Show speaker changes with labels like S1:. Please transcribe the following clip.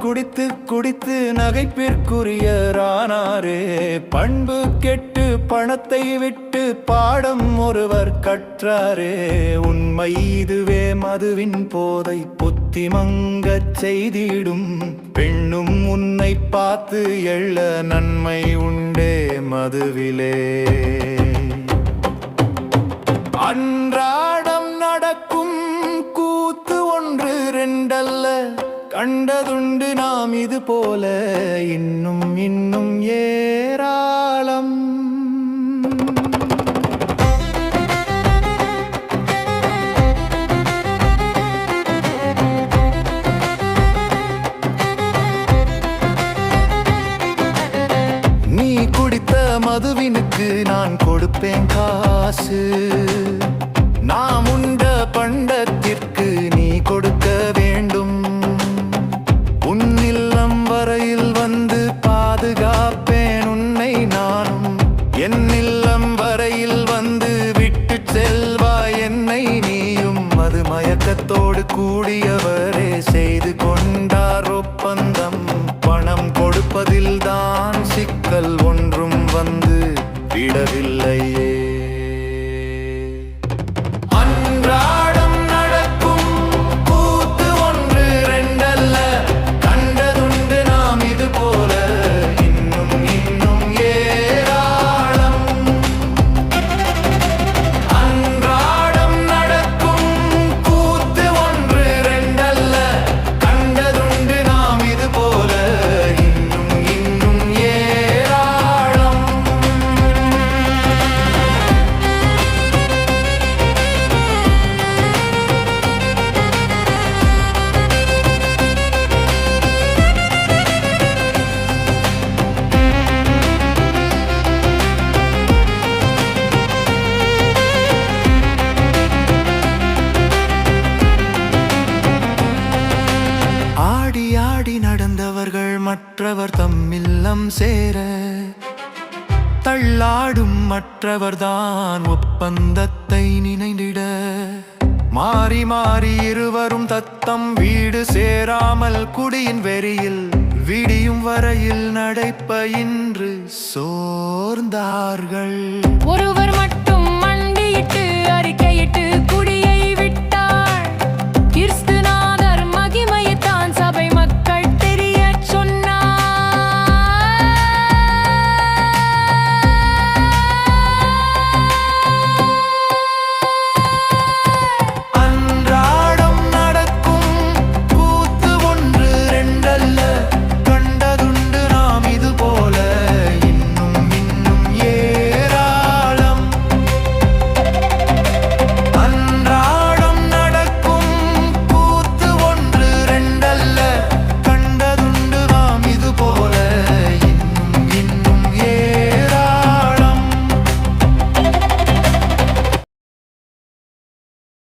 S1: குடித்து குடித்து நகைப்பிற்குரியரானாரே பண்பு கெட்டு பணத்தை விட்டு பாடம் ஒருவர் கற்றாரே உண்மை இதுவே மதுவின் போதை புத்தி மங்கச் செய்திடும். பெண்ணும் உன்னை பார்த்து எள்ள நன்மை உண்டே மதுவிலே. அன்றாடம் நடக்கும் கூத்து ஒன்று ரெண்டல்ல. கண்டதுண்டு நாம் இது போல இன்னும் இன்னும் ஏராளம். நீ குடித்த மதுவினுக்கு நான் கொடுப்பேன் காசு. நாம் உண்ட மயக்கத்தோடு கூடியவரே செய்து கொண்டார் ஒப்பந்தம். நடந்தவர்கள் மற்றவர் தம்மில்லம் சேர தள்ளாடும் மற்றவர்தான் ஒப்பந்தத்தை நினைந்திட. மாறி மாறி இருவரும் தத்தம் வீடு சேராமல் குடியின் வெறியில் விடியும் வரையில் நடைப்பயின்று சோர்ந்தார்கள்.
S2: ஒருவர்